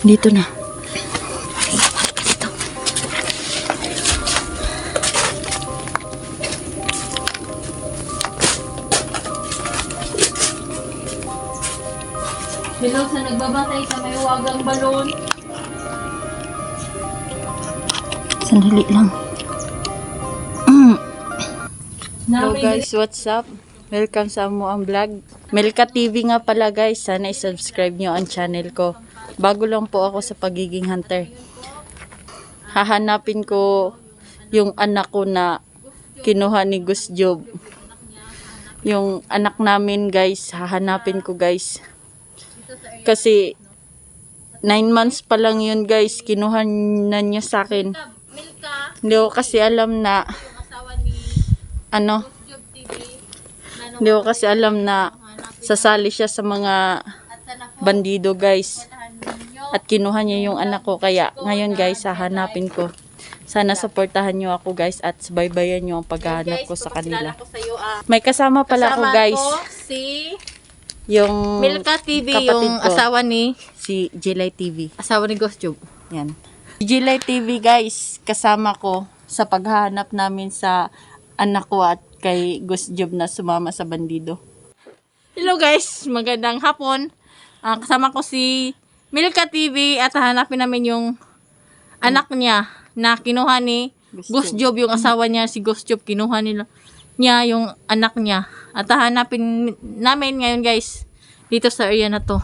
Dito na. Hello sa nagbabatay sa may wagang balon. Sandali lang. Mm. Hello guys, what's up? Welcome sa mo ang vlog. Melka TV nga pala guys. Sana i-subscribe nyo ang channel ko. Bago lang po ako sa pagiging hunter. Hahanapin ko yung anak ko na kinuha ni Gus Job. Yung anak namin guys, hahanapin ko guys. Kasi 9 months pa lang yun guys, kinuha na niya sa akin. Hindi ko kasi alam na ano, Hindi ko kasi alam na sasali siya sa mga bandido guys. At kinuha niya yung anak ko. Kaya ngayon guys, hahanapin ko. Sana supportahan niyo ako guys at subaybayan niyo ang paghahanap ko sa kanila. Ah. May kasama pala ako guys. si Yung Milka TV, yung ko. asawa ni si Jilay TV. asawa ni Ghost Job. Yan. Si Jilay TV guys, kasama ko sa paghahanap namin sa anak ko at kay Gus Job na sumama sa bandido. Hello guys, magandang hapon. Ah, kasama ko si Milka TV at hanapin namin yung anak niya na kinuha ni Ghost Ghost Job, yung asawa niya, si Ghost Job, kinuha nila niya yung anak niya. At hahanapin namin ngayon guys, dito sa area na to.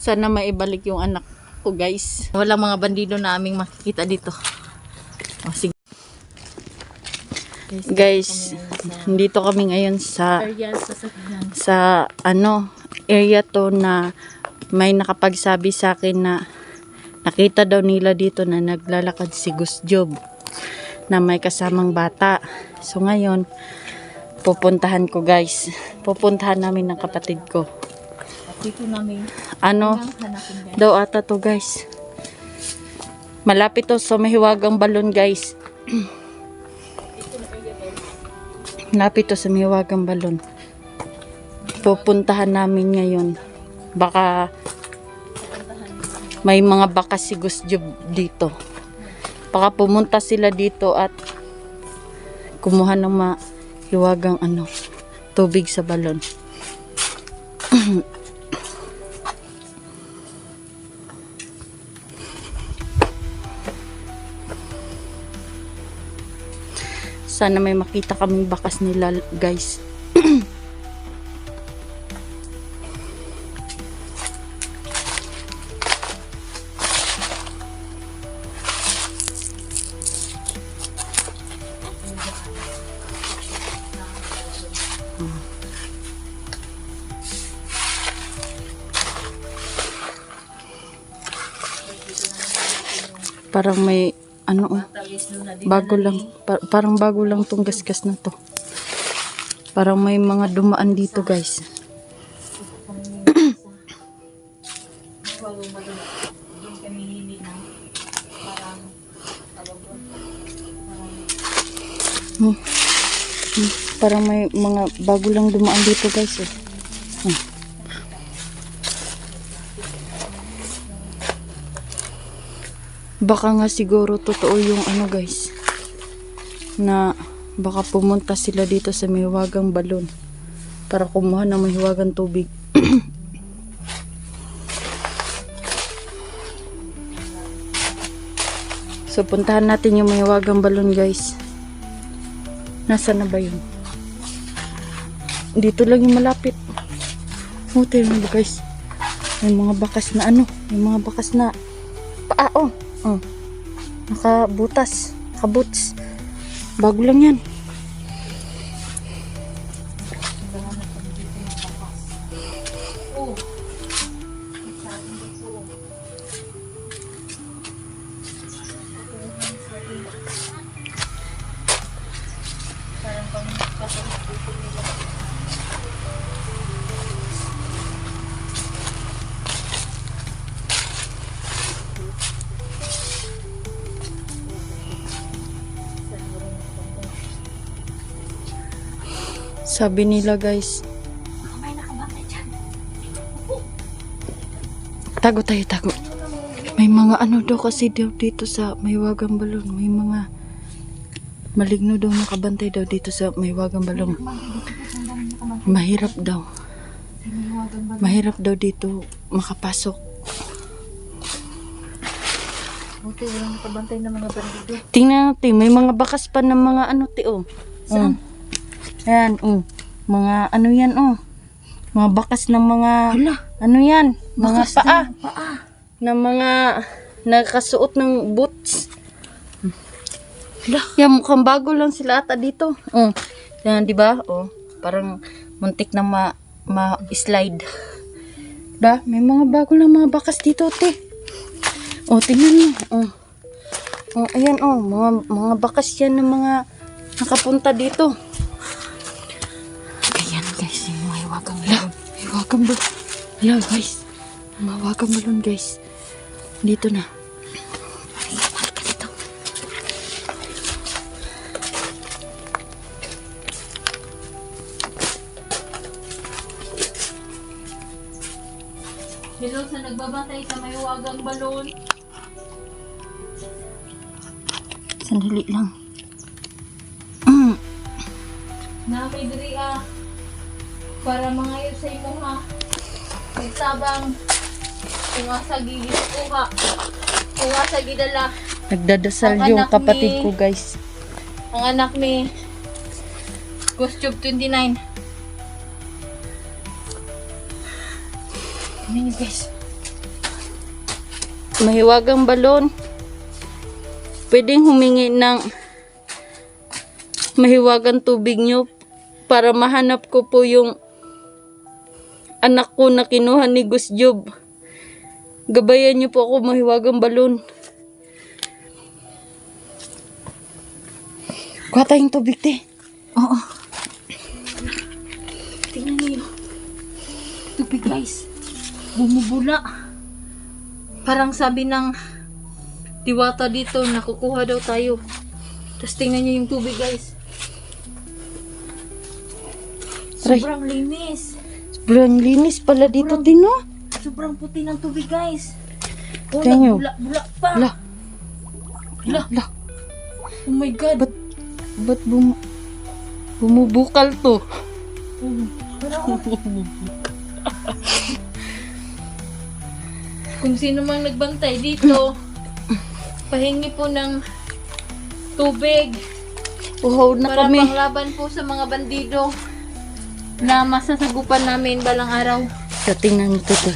Sana maibalik yung anak ko guys. Walang mga bandido na aming makikita dito. O, sige. Guys, dito kami ngayon sa sa ano area to na may nakapagsabi sa akin na nakita daw nila dito na naglalakad si Gus Job na may kasamang bata. So ngayon pupuntahan ko guys. Pupuntahan namin ng kapatid ko. Dito namin Ano daw ata to guys. Malapit to sa mahiwagang balon guys. Malapit to sa mahiwagang balon. Pupuntahan namin ngayon. Baka may mga bakas si Gus Job dito. Baka pumunta sila dito at kumuha ng mahiwagang ano, tubig sa balon. Sana may makita kaming bakas nila guys. Parang may ano oh. Bago lang. Pa- parang bago lang tong gasgas na to. Parang may mga dumaan dito guys. Hmm. Hmm. Parang may mga bago lang dumaan dito guys eh. Hmm. Baka nga siguro totoo yung ano guys. Na baka pumunta sila dito sa mahiwagang balon. Para kumuha ng mahiwagang tubig. so puntahan natin yung mahiwagang balon guys. Nasaan na ba yun? Dito lang yung malapit. Oh, tingnan mo guys. May mga bakas na ano. May mga bakas na paa oh. Oh. Nakabutas. Nakabuts. Bago lang yan. Sabi nila guys. Tago tayo, tago. May mga ano daw kasi daw dito sa Maywagang Balon. May mga maligno daw nakabantay daw dito sa Maywagang Balon. Mahirap daw. Mahirap daw dito makapasok. Buti walang nakabantay ng mga bandido. Tingnan natin, may mga bakas pa ng mga ano ti oh. Saan? Mm. Ayan, oh. Mga ano yan oh. Mga bakas ng mga Hala, ano yan? Mga bakas paa. ng paa. Na mga nakasuot ng boots. Hala, Yan, mukhang bago lang sila ata dito. Oh. Yan, di ba? Oh, parang muntik na ma ma-slide. Ba? May mga bago lang mga bakas dito, te. Oh, tingnan mo. Oh. Oh, ayan oh, mga mga bakas yan ng mga nakapunta dito. Balon. Hala guys, mga hiwagang balon guys. Dito na. Hello sa nagbabantay sa may wagang balon. Sandali lang. Mm. Na may diri ah. Para mga yun sa imo ha. May tabang. Kung asa gigis kuha. Kung asa gidala. Nagdadasal Ang yung kapatid ni- ko guys. Ang anak ni Ghost Tube 29. Ano yun guys? Mahiwagang balon. Pwedeng humingi ng mahiwagang tubig nyo para mahanap ko po yung anak ko na kinuha ni Gus Job. Gabayan nyo po ako mahiwagang balon. Kuha tayong tubig, te. Oo. Tingnan niyo. Tubig guys. Bumubula. Parang sabi ng diwata dito, nakukuha daw tayo. Tapos tingnan niyo yung tubig guys. Sobrang linis. Sobrang linis pala dito, Tino. Sobrang puti ng tubig guys. Oh, Tingnan niyo. bula, pa. Hala, Hala. hala. Oh my God. Ba't, ba't bum, bumubukal to? Kung sino mang nagbantay dito, pahingi po ng tubig Uhaw na para kami. panglaban po sa mga bandido na masasagupan namin balang araw. So, tingnan mo to, to.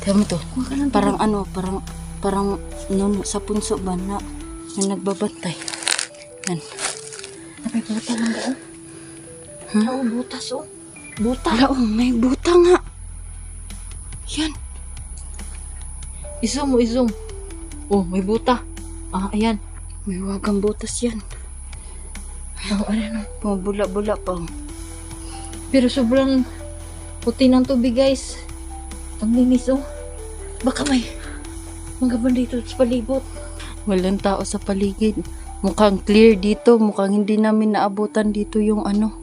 Tingnan mo to. Kuha ka ng Parang ano, parang, parang, no, sa punso ba na, na nagbabantay. Yan. May buta lang ba? Ha? Oo, butas oh. Buta. Wala, oh, may buta nga. Yan. I-zoom mo, i-zoom. Oh, may buta. Ah, ayan. May wagang butas yan. Oh, ano, Pumabula-bula pa. oh. Pero sobrang puti ng tubig, guys. Ang oh. Baka may mga bandito sa palibot. Walang tao sa paligid. Mukhang clear dito. Mukhang hindi namin naabutan dito yung ano.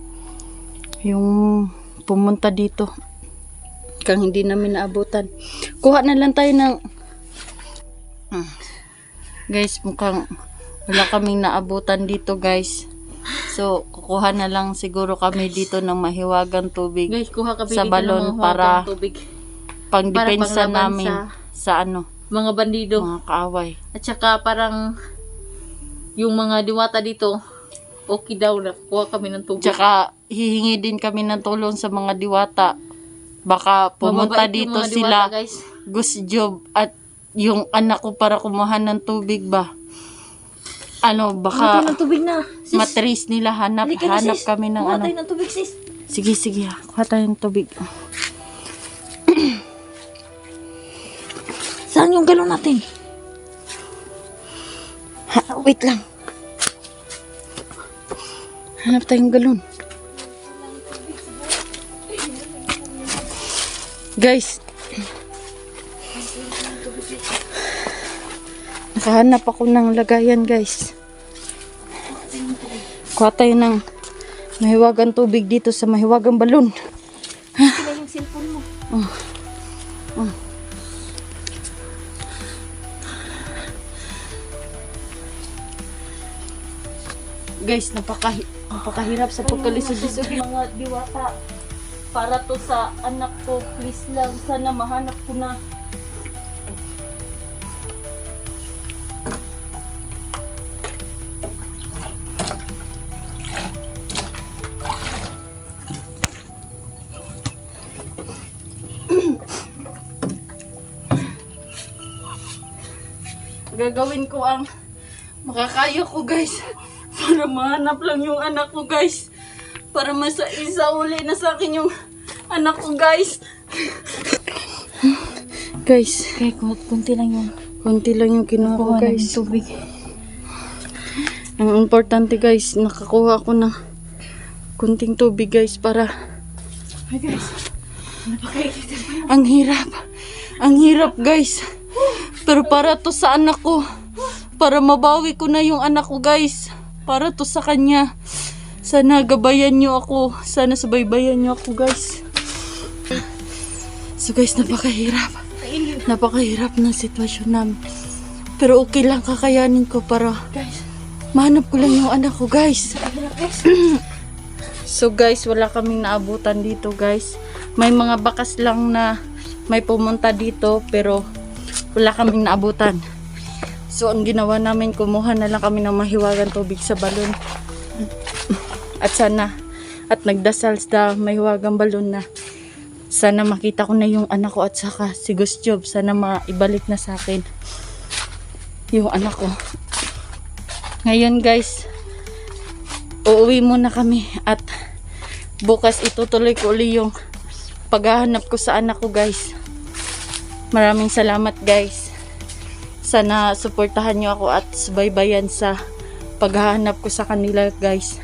Yung pumunta dito. Mukhang hindi namin naabutan. Kuha na lang tayo ng... Hmm. Guys, mukhang wala kaming naabutan dito guys. So, kukuha na lang siguro kami dito ng mahiwagang tubig. Guys, kuha ka Sa dito balon ng mga para- tubig. Pangdepensa panglaban namin sa- sa ano, Mga bandido. mga kaaway. At saka parang yung mga diwata dito, okay daw na kuha kami ng tubig. Tsaka hihingi din kami ng tulong sa mga diwata. Baka pumunta Mababait yung dito mga sila, diwata, guys. Gus Job at yung anak ko para kumuha ng tubig ba. Ano, Kuha baka tayo ng tubig na. Sis, matrace nila hanap, halika na, hanap sis. kami ng Kuha ano. tayo ng tubig, sis. Sige, sige, ha. kuha tayong tubig. Saan yung galon natin? Ha, wait lang. Hanap tayong galon. Guys. Nakahanap ako ng lagayan, guys. Kuha tayo ng mahiwagang tubig dito sa mahiwagang balon. Ha? Yung cellphone mo. Oh. Guys, napaka napakahirap sa pagkalisod dito. Mga diwata, para to sa anak ko, please lang, sana mahanap ko na Gagawin ko ang makakaya ko guys. Para mahanap lang yung anak ko guys. Para masa isa uli na sa akin yung anak ko guys. guys, Okay, kunti lang yun. konti lang yung kinuha ko guys. tubig. Ang importante guys, nakakuha ko ng kunting tubig guys para Ay guys, napakikita ang hirap. Ang hirap guys. Pero para to sa anak ko. Para mabawi ko na yung anak ko guys. Para to sa kanya. Sana gabayan nyo ako. Sana sabaybayan nyo ako guys. So guys, napakahirap. Napakahirap ng sitwasyon namin. Pero okay lang kakayanin ko para mahanap ko lang yung anak ko guys. So guys, wala kaming naabutan dito guys. May mga bakas lang na may pumunta dito pero wala kaming naabutan. So ang ginawa namin, kumuha na lang kami ng mahiwagan tubig sa balon. At sana, at nagdasal sa mahiwagang balon na sana makita ko na yung anak ko at saka si Gustyob. Sana maibalik na sa akin yung anak ko. Ngayon guys, uuwi muna kami at bukas itutuloy ko uli yung paghahanap ko sa anak ko guys maraming salamat guys. Sana suportahan nyo ako at subaybayan sa paghahanap ko sa kanila guys